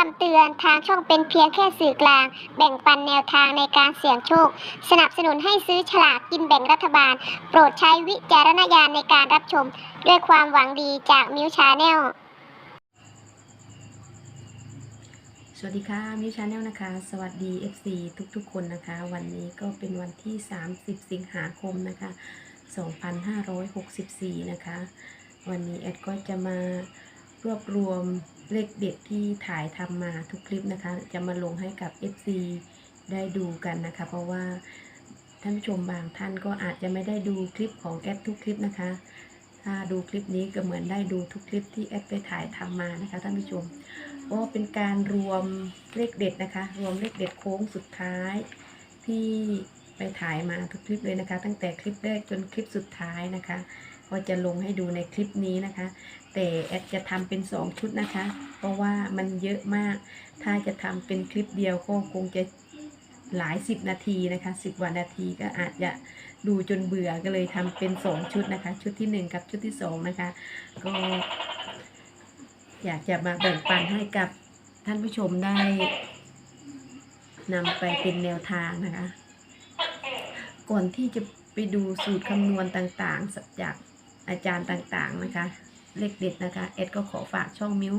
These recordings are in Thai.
คำเตือนทางช่องเป็นเพียงแค่สื่อกลาง แบ่งปันแนวทางในการเสี่ยงโชค สนับสนุนให้ซื้อฉลากกินแบ่งรัฐบาล โปรดใช้วิจารณญาณในการรับชม ด้วยความหวังดีจากมิวชาแนล สวัสดีค่ะมิวชาแนลนะคะ สวัสดี FC ทุกๆ คนนะคะ วันนี้ก็เป็นวันที่ 30 สิงหาคมนะคะ 2564 นะคะ วันนี้แอดก็จะมารวบรวม เลขเด็ดที่ถ่ายทำมาทุกคลิปนะคะ จะมาลงให้กับ FC ได้ดูกันนะคะ เพราะว่าท่านผู้ชมบางท่านก็อาจจะไม่ได้ดูคลิปของแอดทุกคลิปนะคะ ถ้าดูคลิปนี้ก็เหมือนได้ดูทุกคลิปที่แอดไปถ่ายทำมานะคะท่านผู้ชมก็เป็นการรวมเลขเด็ดนะคะ รวมเลขเด็ดโค้งสุดท้าย ที่ไปถ่ายมาทุกคลิปเลยนะคะ ตั้งแต่คลิปแรกจนคลิปสุดท้ายนะคะ ก็จะลงให้ดูในคลิปนี้นะคะ แต่แอดจะทำเป็น2ชุดนะคะ เพราะว่ามันเยอะมาก ถ้าจะทำเป็นคลิปเดียวก็คงจะหลายสิบนาทีนะคะสิบกว่านาทีก็อาจจะดูจนเบื่อก็เลยทำเป็น2ชุดนะคะ ชุดที่1กับชุดที่2นะคะ ก็อยากจะมาแบ่งปันให้กับท่านผู้ชมได้นำไปเป็นแนวทางนะคะ ก่อนที่จะไปดูสูตรคำนวณต่างๆจากอาจารย์ต่างๆนะคะ เลขเด็ดนะคะเอ็ดก็ขอฝากช่องมิว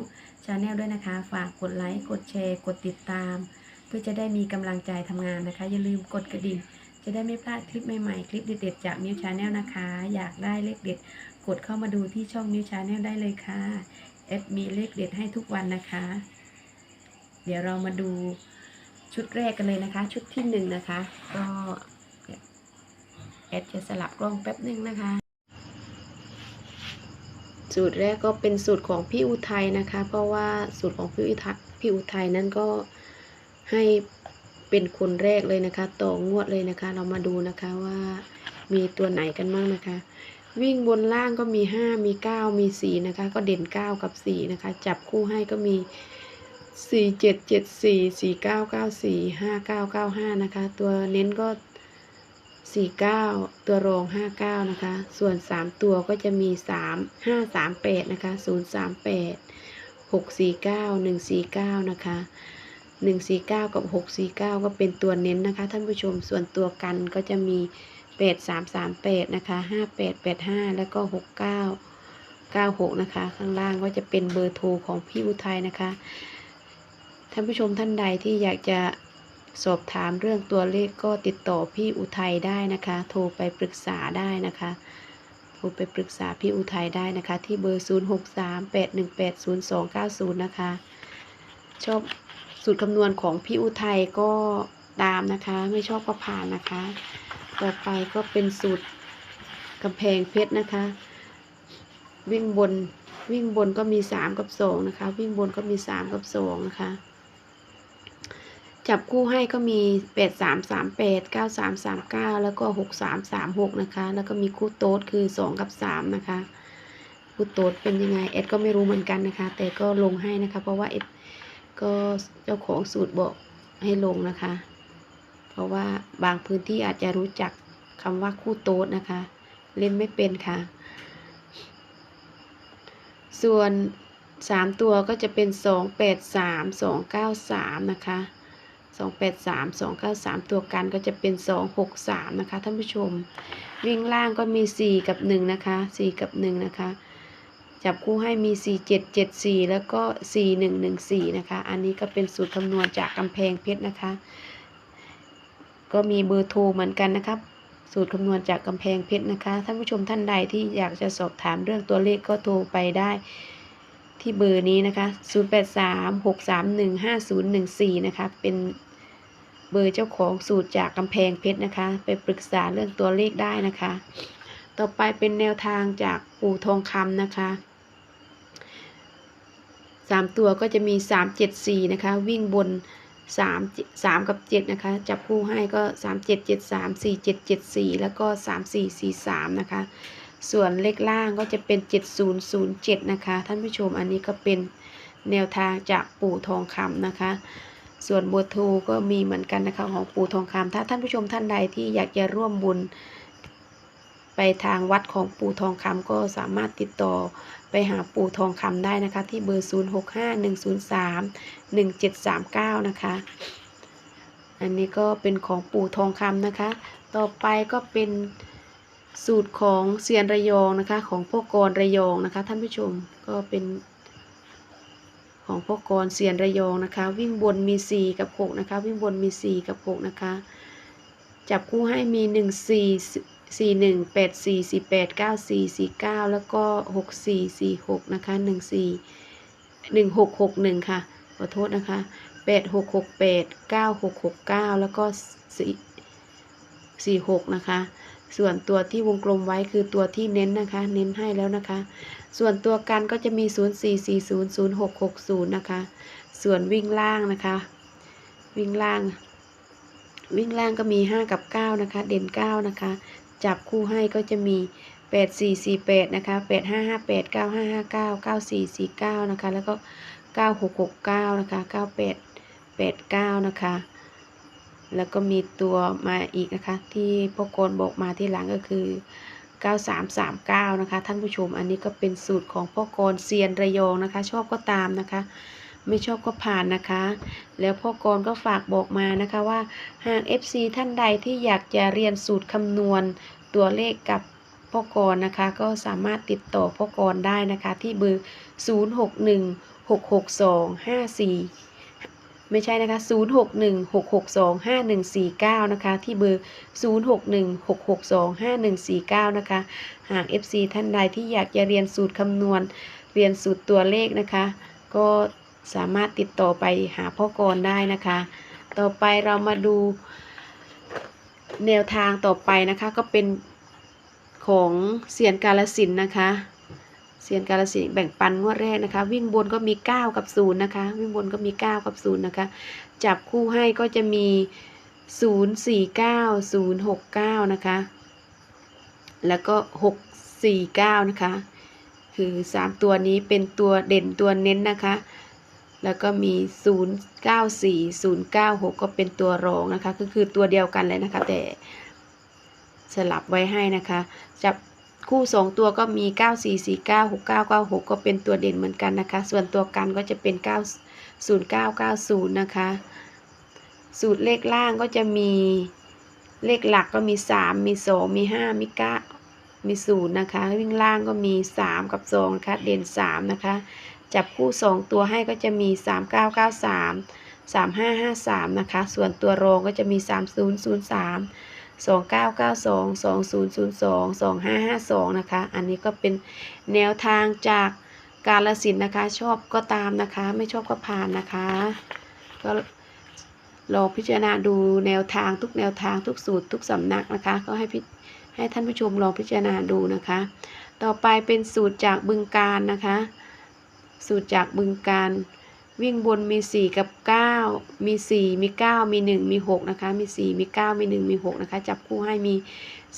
ชาแนลด้วยนะคะ ฝากกดไลค์กดแชร์ กดติดตาม เพื่อจะได้มีกำลังใจทำงานนะคะ อย่าลืมกดกระดิ่งจะได้ไม่พลาดคลิปใหม่ๆ คลิปเด็ดๆจากมิวชาแนลนะคะ อยากได้เลขเด็ด กดเข้ามาดูที่ช่องมิวชาแนลได้เลยค่ะแอดมีเลขเด็ดให้ทุกวันนะคะ เดี๋ยวเรามาดูชุดแรกกันเลยนะคะ ชุดที่หนึ่งนะคะ ก็แอดจะสลับกล้องแป๊บหนึ่งนะคะ สูตรแรกก็เป็นสูตรของพี่อุทัยนะคะ เพราะว่าสูตรของพี่อุทัยพี่อุทัยนั้นก็ให้เป็นคนแรกเลยนะคะต่องวดเลยนะคะ เรามาดูนะคะว่ามีตัวไหนกันบ้างนะคะ วิ่งบนล่างก็มี 5 มี 9 มี 4 นะคะ ก็เด่น 9 กับ 4 นะคะ จับคู่ให้ก็มี 4 7 7 4 4 9 9 4 5 9 9 5 นะคะ ตัวเน้นก็ 49 ตัวรอง 59 นะคะ ส่วน 3 ตัวก็จะมี 3 5 3 8 นะคะ 0 3 8 6 4 9 1 4 9 นะคะ 149 กับ 649 ก็เป็นตัวเน้นนะคะ ท่านผู้ชม ส่วนตัวกันก็จะมี 8338 นะคะ 5885 แล้วก็ 69 96 นะคะ ข้างล่างก็จะเป็นเบอร์โทรของพี่อุทัยนะคะ ท่านผู้ชมท่านใดที่อยากจะ สอบถามเรื่องตัวเลขก็ติดต่อพี่อุทัยได้นะคะ โทรไปปรึกษาได้นะคะโทรไปปรึกษาพี่อุทัยได้นะคะ ที่เบอร์ 0638180290 นะคะ ชอบสูตรคำนวณของพี่อุทัยก็ตามนะคะ ไม่ชอบก็ผ่านนะคะ ต่อไปก็เป็นสูตรกำแพงเพชรนะคะ วิ่งบนวิ่งบนก็มีสามกับสองนะคะ วิ่งบนก็มีสามกับสองนะคะ จับคู่ให้ก็มีแปดสามสามแปดเก้าสามสามเก้าแล้วก็หกสามสามหกนะคะ แล้วก็มีคู่โต๊ดคือสองกับสามนะคะคู่โต๊ดเป็นยังไงเอ็ดก็ไม่รู้เหมือนกันนะคะ แต่ก็ลงให้นะคะ เพราะว่าเอ็ดก็เจ้าของสูตรบอกให้ลงนะคะ เพราะว่าบางพื้นที่อาจจะรู้จักคำว่าคู่โต๊ดนะคะ เล่นไม่เป็นค่ะ ส่วนสามตัวก็จะเป็นสองแปดสามสองเก้าสามนะคะ สองแปดสามสองเก้าสามตัวกันก็จะเป็นสองหกสามนะคะท่านผู้ชม วิ่งล่างก็มีสี่กับหนึ่งนะคะสี่กับหนึ่งนะคะ จับคู่ให้มีสี่เจ็ดเจ็ดสี่แล้วก็สี่หนึ่งหนึ่งสี่นะคะ อันนี้ก็เป็นสูตรคำนวณจากกำแพงเพชรนะคะ ก็มีเบอร์โทรเหมือนกันนะครับ สูตรคำนวณจากกำแพงเพชรนะคะ ท่านผู้ชมท่านใดที่อยากจะสอบถามเรื่องตัวเลขก็โทรไปได้ที่เบอร์นี้นะคะ 0836315014 นะคะ เป็น เบอร์เจ้าของสูตรจากกำแพงเพชรนะคะ ไปปรึกษาเรื่องตัวเลขได้นะคะ ต่อไปเป็นแนวทางจากปู่ทองคำนะคะสามตัวก็จะมีสามเจ็ดสี่นะคะ วิ่งบนสามสามกับเจ็ดนะคะ จับคู่ให้ก็สามเจ็ดเจ็ดสามสี่เจ็ดเจ็ดสี่แล้วก็สามสี่สี่สามนะคะ ส่วนเลขล่างก็จะเป็นเจ็ดศูนย์ศูนย์เจ็ดนะคะ ท่านผู้ชมอันนี้ก็เป็นแนวทางจากปู่ทองคำนะคะ ส่วนเบอร์โทรก็มีเหมือนกันนะคะของปู่ทองคำถ้าท่านผู้ชมท่านใดที่อยากจะร่วมบุญ ไปทางวัดของปู่ทองคำก็สามารถติดต่อไปหาปู่ทองคำได้นะคะ ที่เบอร์ 0651031739 นะคะ อันนี้ก็เป็นของปู่ทองคำนะคะ ต่อไปก็เป็นสูตรของเซียนระยองนะคะ ของพ่อกรระยองนะคะ ท่านผู้ชมก็เป็น ของพ่อกรเซียนระยองนะคะ วิ่งบนมี 4 กับ 6 นะคะ วิ่งบนมี 4 กับ 6 นะคะ จับคู่ให้มี 1 4 4 1 8 4 4 8 9 4 4 9 แล้วก็ 6 4 4 6 นะคะ 1 4 1 6 6 1 ค่ะ ขอโทษนะคะ 8 6 6 8 9 6 6 9 แล้วก็ 4 4 6 นะคะ ส่วนตัวที่วงกลมไว้คือตัวที่เน้นนะคะ เน้นให้แล้วนะคะ ส่วนตัวกันก็จะมี 0 4 4 0 0 6 6 0 นะคะ ส่วนวิ่งล่างนะคะ วิ่งล่าง วิ่งล่างก็มี 5 กับ 9 นะคะ เด่น 9 นะคะ จับคู่ให้ก็จะมี 8 4 4 8 นะคะ 8 5 5 8 9 5 5 9 9 4 4 9 นะคะ แล้วก็ 9 6 6 9 นะคะ 9 8 8 9 นะคะ แล้วก็มีตัวมาอีกนะคะ ที่พ่อกรบอกมาที่หลังก็คือ 9339 นะคะ ท่านผู้ชมอันนี้ก็เป็นสูตรของพ่อกรเซียนระยองนะคะ ชอบก็ตามนะคะ ไม่ชอบก็ผ่านนะคะ แล้วพ่อกรก็ฝากบอกมานะคะว่าหาก FC ท่านใดที่อยากจะเรียนสูตรคำนวณตัวเลขกับพ่อกรนะคะก็สามารถติดต่อพ่อกรได้นะคะที่เบอร์ 06166254 ไม่ใช่นะคะ 0616625149 นะคะ ที่เบอร์ 0616625149 นะคะ หาก FC ท่านใดที่อยากจะเรียนสูตรคำนวณ เรียนสูตรตัวเลขนะคะ ก็สามารถติดต่อไปหาพ่อกรได้นะคะ ต่อไปเรามาดูแนวทางต่อไปนะคะ ก็เป็นของเซียนกาลสินนะคะ เซียนกาลสินธุ์แบ่งปันงวดแรกนะคะ วิ่งบนก็มี 9 กับ 0 นะคะ วิ่งบนก็มี 9 กับ 0 นะคะ จับคู่ให้ก็จะมี 0 4 9 0 6 9 นะคะ แล้วก็ 6 4 9 นะคะ คือ 3 ตัวนี้เป็นตัวเด่นตัวเน้นนะคะ แล้วก็มี 0 9 4 0 9 6 ก็เป็นตัวรองนะคะ ก็คือตัวเดียวกันเลยนะคะ แต่สลับไว้ให้นะคะ จับ คู่2ตัวก็มี 9 4 4 9 6 9 9 6 ก็เป็นตัวเด่นเหมือนกันนะคะ ส่วนตัวกันก็จะเป็น 9 0 9 9 0 นะคะ สูตรเลขล่างก็จะมีเลขหลักก็มี 3 มี 2 มี 5 มี 9 มี 0 นะคะ วิ่งล่างก็มี 3 กับ2นะคะ เด่น 3 นะคะ จับคู่ 2 ตัวให้ก็จะมี 3 9 9 3 3 5 5 3 นะคะ ส่วนตัวรองก็จะมี 3 2 9 9 2 2 0 0 2 2 5 5 2 นะคะ อันนี้ก็เป็นแนวทางจากกาลสินนะคะ ชอบก็ตามนะคะ ไม่ชอบก็ผ่านนะคะ ก็ลองพิจารณาดูแนวทางทุกแนวทางทุกสูตรทุกสำนักนะคะ ก็ให้พิให้ท่านผู้ชมลองพิจารณาดูนะคะ ต่อไปเป็นสูตรจากบึงการนะคะ สูตรจากบึงการ วิ่งบนมี 4 กับ 9 มี 4 มี 9 มี 1 มี 6 นะคะ มี 4 มี 9 มี 1 มี 6 นะคะ จับคู่ให้มี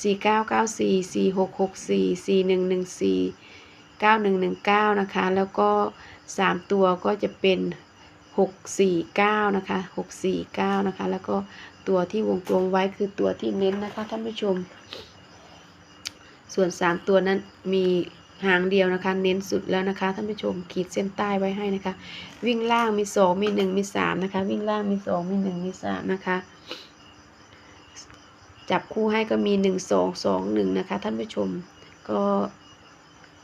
4 9 9 4 4 6 6 4 4 1 1 4 9 1 1 9 นะคะ แล้วก็ 3 ตัวก็จะเป็น 6 4 9 นะคะ 6 4 9 นะคะ แล้วก็ตัวที่วงกลมไว้คือตัวที่เน้นนะคะท่านผู้ชม ส่วน 3 ตัวนั้นมี หางเดียวนะคะ เน้นสุดแล้วนะคะท่านผู้ชมขีดเส้นใต้ไว้ให้นะคะ วิ่งล่างมี2มี1มี3นะคะ วิ่งล่างมี2มี1มี3นะคะ จับคู่ให้ก็มี1 2 2 1นะคะ ท่านผู้ชมก็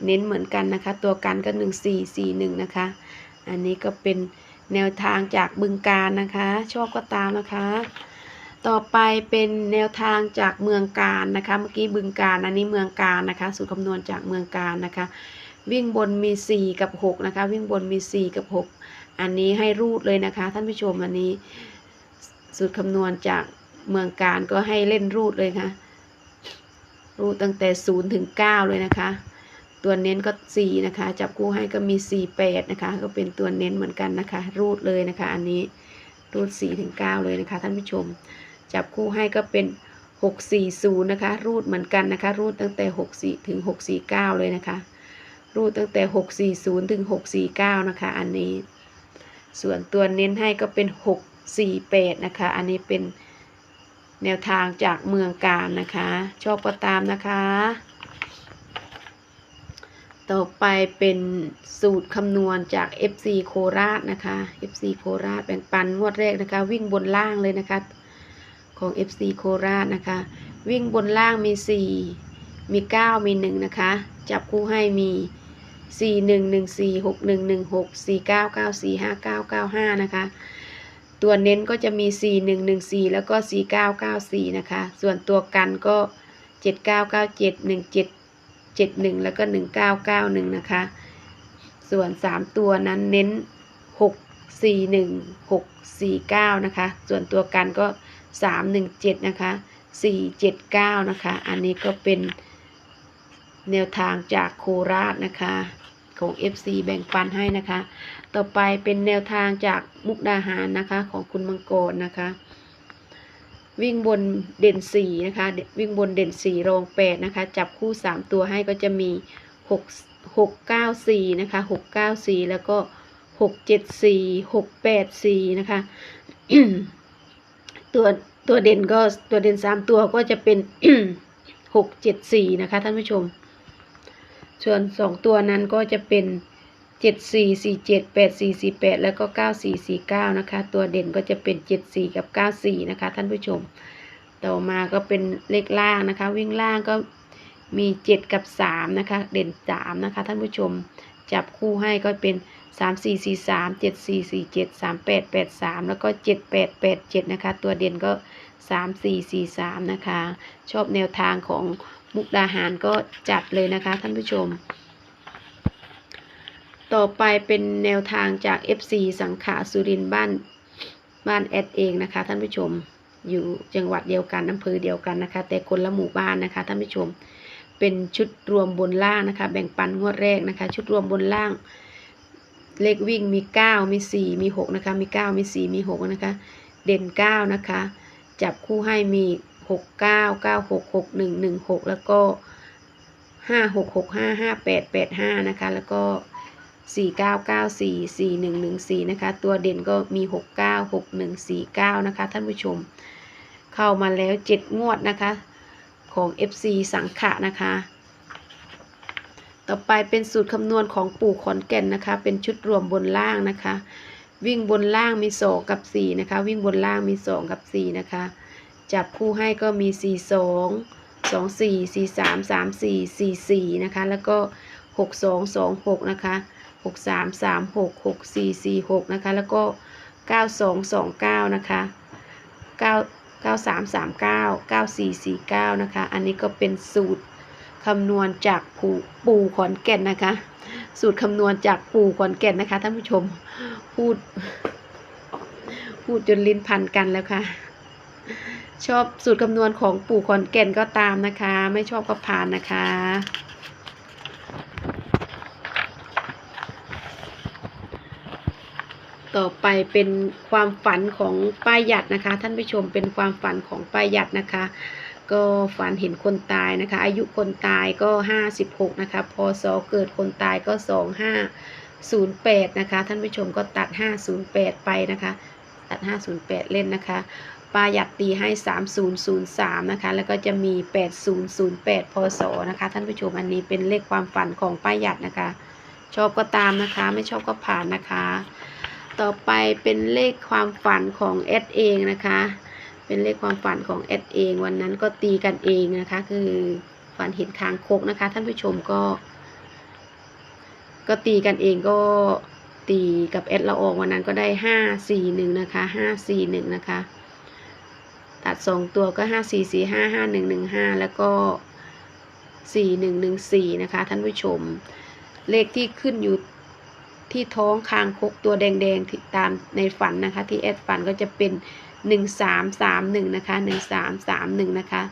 เน้นเหมือนกันนะคะ ตัวกันก็1 4 4 1นะคะ อันนี้ก็เป็นแนวทางจากบึงการนะคะ ชอบก็ตามนะคะ ต่อไปเป็นแนวทางจากเมืองการนะคะ เมื่อกี้บึงการอันนี้เมืองการนะคะสูตรคำนวณจากเมืองการนะคะ วิ่งบนมี 4 กับ 6 นะคะ วิ่งบนมี 4 กับ 6 อันนี้ให้รูดเลยนะคะ ท่านผู้ชมอันนี้ สูตรคำนวณจากเมืองการก็ให้เล่นรูดเลยค่ะรูดตั้งแต่0ถึง9เลยนะคะ ตัวเน้นก็ 4 นะคะ จับคู่ให้ก็มี 4 8 นะคะ ก็เป็นตัวเน้นเหมือนกันนะคะ รูดเลยนะคะ อันนี้รูด4ถึง9เลยนะคะ ท่านผู้ชม จับคู่ให้ก็เป็น 640 นะคะ รูดเหมือนกันนะคะ รูดตั้งแต่ 64 ถึง 649 เลยนะคะ รูดตั้งแต่ 640 ถึง 649 นะคะ อันนี้ ส่วนตัวเน้นให้ก็เป็น 648 นะคะ อันนี้เป็นแนวทางจากเมืองการนะคะ ชอบก็ตามนะคะ ต่อไปเป็นสูตรคำนวณจาก FC โคราชนะคะ FC โคราชแบ่งปันงวดแรกนะคะ วิ่งบนล่างเลยนะคะ ของ FC โคราชนะคะ วิ่งบนล่างมี 4 มี 9 มี 1 นะคะ จับคู่ให้มี 4 1 1 4 6 1 1 6 4 9 9 4 5 9 9 5 นะคะ ตัวเน้นก็จะมี 4 1 1 4 แล้วก็ 4 9 9 4 นะคะ ส่วนตัวกันก็ 7 9 9 7 1 7 7 1 แล้วก็ 1 9 9 1 นะคะ ส่วน 3 ตัวนั้นเน้น 6 4 1 6 4 9 นะคะ ส่วนตัวกันก็3 1 7 นะคะ 4 7 9 นะคะ อันนี้ก็เป็นแนวทางจากโคราชนะคะของ FC แบ่งปันให้นะคะ ต่อไปเป็นแนวทางจากมุกดาหารนะคะของคุณมังกรนะคะ วิ่งบนเด่นสี่นะคะ วิ่งบนเด่นสี่รองแปดนะคะ จับคู่สามตัวให้ก็จะมีหกหกเก้าสี่นะคะหกเก้าสี่แล้วก็หกเจ็ดสี่หกแปดสี่นะคะ ตัวตัวเด่นก็ตัวเด่นสามตัวก็จะเป็นหกเจ็ดสี่นะคะท่านผู้ชม ส่วนสองตัวนั้นก็จะเป็นเจ็ดสี่สี่เจ็ดแปดสี่สี่แปดแล้วก็เก้าสี่สี่เก้านะคะ ตัวเด่นก็จะเป็นเจ็ดสี่กับเก้าสี่นะคะท่านผู้ชม ต่อมาก็เป็นเลขล่างนะคะ วิ่งล่างก็มีเจ็ดกับสามนะคะ เด่นสามนะคะท่านผู้ชม จับคู่ให้ก็เป็น สามสี่สี่สามเจ็ดสี่สี่เจ็ดสามแปดแปดสามแล้วก็เจ็ดแปดแปดเจ็ดนะคะ ตัวเด่นก็สามสี่สี่สามนะคะ ชอบแนวทางของมุกดาหารก็จัดเลยนะคะท่านผู้ชม ต่อไปเป็นแนวทางจาก FC สังขาสุรินบ้านบ้านแอดเองนะคะท่านผู้ชมอยู่จังหวัดเดียวกันอำเภอเดียวกันนะคะ แต่คนละหมู่บ้านนะคะท่านผู้ชม เป็นชุดรวมบนล่างนะคะ แบ่งปันงวดแรกนะคะ ชุดรวมบนล่าง เลขวิ่งมี 9 มี 4 มี 6 นะคะ มี 9 มี 4 มี 6 นะคะ เด่น 9 นะคะ จับคู่ให้มี 6 9 9 6 6 1 1 6 แล้วก็ 5 6 6 5 5 8 8 5 นะคะ แล้วก็ 4 9 9 4 4 1 1 4 นะคะ ตัวเด่นก็มี 6 9 6 1 4 9 นะคะ ท่านผู้ชม เข้ามาแล้ว 7 งวดนะคะ ของ FC สังขะนะคะ ต่อไปเป็นสูตรคำนวณของปู่ขอนแก่นนะคะ เป็นชุดรวมบนล่างนะคะ วิ่งบนล่างมี2กับ4นะคะ วิ่งบนล่างมี2กับ4นะคะ จับคู่ให้ก็มี4 2 2 4 4 3 3 4 4 4นะคะ แล้วก็6 2 2 6นะคะ6 3 3 6 6 4 4 6นะคะ แล้วก็9 2 2 9นะคะ9 9 3 3 9 9 4 4 9นะคะ อันนี้ก็เป็นสูตร คำนวณจากปู่ปู่ขอนแก่นนะคะ สูตรคำนวณจากปู่ขอนแก่นนะคะท่านผู้ชมพูด พูดจนลิ้นพันกันแล้วค่ะ ชอบสูตรคำนวณของปู่ขอนแก่นก็ตามนะคะ ไม่ชอบก็ผ่านนะคะต่อไปเป็นความฝันของป้าหยัดนะคะ ท่านผู้ชมเป็นความฝันของป้าหยัดนะคะ ก็ฝันเห็นคนตายนะคะ อายุคนตายก็ 56 นะคะ พศเกิดคนตายก็ 2508 นะคะ ท่านผู้ชมก็ตัด 508 ไปนะคะ ตัด 508 เล่นนะคะป้าหยัดตีให้ 3003 นะคะ แล้วก็จะมี 8008 พศ นะคะ ท่านผู้ชม อันนี้เป็นเลขความฝันของป้าหยัดนะคะ ชอบก็ตามนะคะ ไม่ชอบก็ผ่านนะคะ ต่อไปเป็นเลขความฝันของแอดเองนะคะ เป็นเลขความฝันของแอดเองวันนั้นก็ตีกันเองนะคะ คือฝันเห็นคางคกนะคะ ท่านผู้ชมก็ ก็ตีกันเองก็ตีกับแอดละอองวันนั้นก็ได้ห้าสี่หนึ่งนะคะห้าสี่หนึ่งนะคะ ตัดสองตัวก็ห้าสี่สี่ห้าห้าหนึ่งหนึ่งห้าแล้วก็สี่หนึ่งหนึ่งสี่นะคะ ท่านผู้ชม เลขที่ขึ้นอยู่ที่ท้องคางคกตัวแดงๆตามในฝันนะคะ ที่แอดฝันก็จะเป็นห นึ่งสามสามหนึ่งนะคะหนึ่งสามสามหนึ่งนะคะ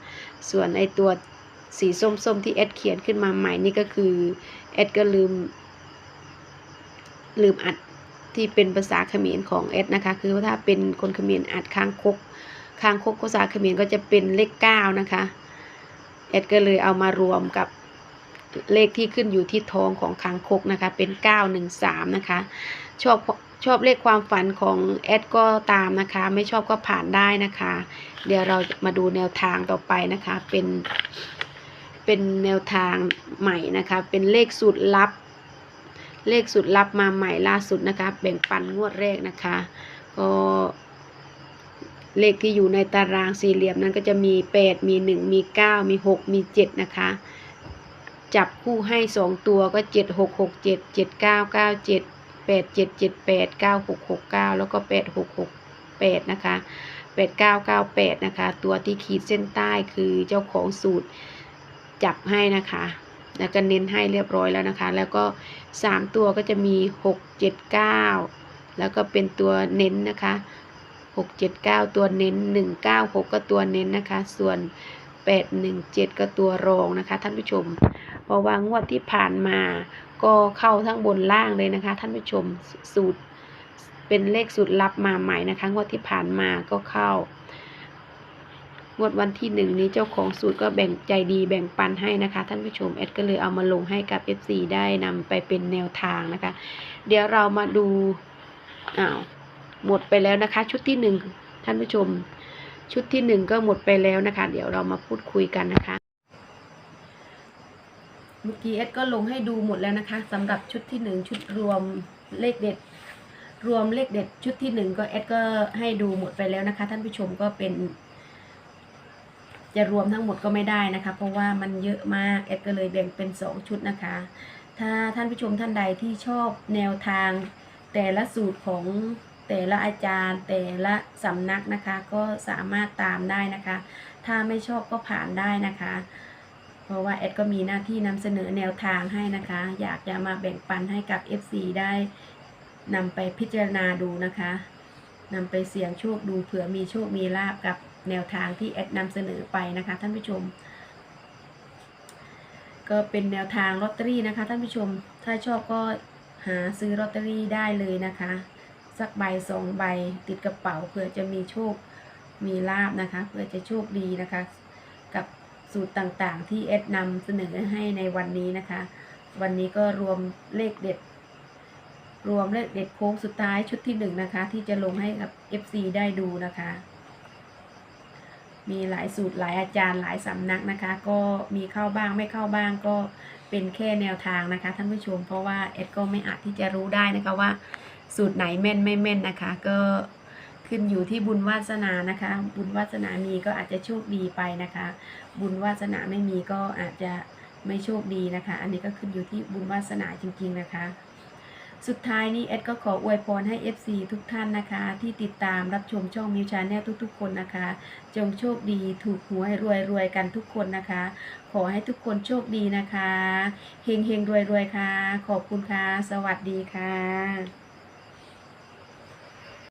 ส่วนไอตัวสีส้มๆที่แอดเขียนขึ้นมาใหม่นี่ก็คือแอดก็ลืม ลืมอัดที่เป็นภาษาเขมรของแอดนะคะ คือว่าถ้าเป็นคนเขมรอัดคางคกคางคกภาษาเขมรก็จะเป็นเลขเก้านะคะแอดก็เลยเอามารวมกับเลขที่ขึ้นอยู่ที่ท้องของคางคกนะคะ เป็นเก้าหนึ่งสามนะคะ ชอบ ชอบเลขความฝันของแอดก็ตามนะคะ ไม่ชอบก็ผ่านได้นะคะ เดี๋ยวเรามาดูแนวทางต่อไปนะคะ เป็นเป็นแนวทางใหม่นะคะ เป็นเลขสูตรลับ เลขสูตรลับมาใหม่ล่าสุดนะคะแบ่งปันงวดแรกนะคะ ก็เลขที่อยู่ในตารางสี่เหลี่ยมนั้นก็จะมี 8 มี 1 มี 9 มี 6 มี 7 นะคะ จับคู่ให้ 2 ตัวก็ 7 6 6 7 7 9 9 7 8 7 7 8 9 6 6 9 แล้วก็ 8 6 6 8 นะคะ 8 9 9 8 นะคะ ตัวที่ขีดเส้นใต้คือเจ้าของสูตรจับให้นะคะ แล้วก็เน้นให้เรียบร้อยแล้วนะคะ แล้วก็ 3 ตัวก็จะมี 6 7 9 แล้วก็เป็นตัวเน้นนะคะ 6 7 9 ตัวเน้น 1 9 6 ก็ตัวเน้นนะคะ ส่วน 8 1 7 ก็ตัวรองนะคะท่านผู้ชม เพราะว่างวดที่ผ่านมาก็เข้าทั้งบนล่างเลยนะคะ ท่านผู้ชมสูตรเป็นเลขสูตรลับมาใหม่นะคะงวดที่ผ่านมาก็เข้างวดวันที่หนึ่งนี้เจ้าของสูตรก็แบ่งใจดีแบ่งปันให้นะคะ ท่านผู้ชมแอดก็เลยเอามาลงให้กับ FC ได้นำไปเป็นแนวทางนะคะ เดี๋ยวเรามาดูอ้าวหมดไปแล้วนะคะ ชุดที่หนึ่งท่านผู้ชม ชุดที่หนึ่งก็หมดไปแล้วนะคะ เดี๋ยวเรามาพูดคุยกันนะคะ เมื่อกี้เอดก็ลงให้ดูหมดแล้วนะคะสำหรับชุดที่หนึ่งชุดรวมเลขเด็ด รวมเลขเด็ด ชุดที่หนึ่งก็เอดก็ให้ดูหมดไปแล้วนะคะ ท่านผู้ชมก็เป็น จะรวมทั้งหมดก็ไม่ได้นะคะ เพราะว่ามันเยอะมากเอดก็เลยแบ่งเป็นสองชุดนะคะ ถ้าท่านผู้ชมท่านใดที่ชอบแนวทาง แต่ละสูตรของแต่ละอาจารย์แต่ละสำนักนะคะ ก็สามารถตามได้นะคะ ถ้าไม่ชอบก็ผ่านได้นะคะ เพราะว่าแอดก็มีหน้าที่นำเสนอแนวทางให้นะคะ อยากจะมาแบ่งปันให้กับ FC ได้นำไปพิจารณาดูนะคะนำไปเสี่ยงโชคดูเผื่อมีโชคมีลาบกับแนวทางที่แอดนำเสนอไปนะคะ ท่านผู้ชม ก็เป็นแนวทางลอตเตอรี่นะคะ ท่านผู้ชม ถ้าชอบก็หาซื้อลอตเตอรี่ได้เลยนะคะ สักใบสองใบติดกระเป๋าเผื่อจะมีโชคมีลาบนะคะ เผื่อจะโชคดีนะคะ สูตรต่างๆ ที่เอดนำเสนอให้ในวันนี้นะคะ วันนี้ก็รวมเลขเด็ด รวมเลขเด็ดโค้งสุดท้ายชุดที่หนึ่งนะคะ ที่จะลงให้กับ FC ได้ดูนะคะ มีหลายสูตรหลายอาจารย์หลายสำนักนะคะ ก็มีเข้าบ้างไม่เข้าบ้างก็เป็นแค่แนวทางนะคะท่านผู้ชมเพราะว่าเอ็ดก็ไม่อาจที่จะรู้ได้นะคะว่า สูตรไหนแม่นไม่แม่นนะคะ ก็ ขึ้นอยู่ที่บุญวาสนานะคะ บุญวาสนามีก็อาจจะโชคดีไปนะคะ บุญวาสนาไม่มีก็อาจจะไม่โชคดีนะคะ อันนี้ก็ขึ้นอยู่ที่บุญวาสนาจริง ๆนะคะ สุดท้ายนี้เอ็ดก็ขออวยพรให้ FC ทุกท่านนะคะ ที่ติดตามรับชมช่องมิวชาแนลทุกๆ คนนะคะ จงโชคดีถูกหวยรวยรวยกันทุกคนนะคะ ขอให้ทุกคนโชคดีนะคะเฮงเฮงรวยรวยค่ะ ขอบคุณค่ะ สวัสดีค่ะ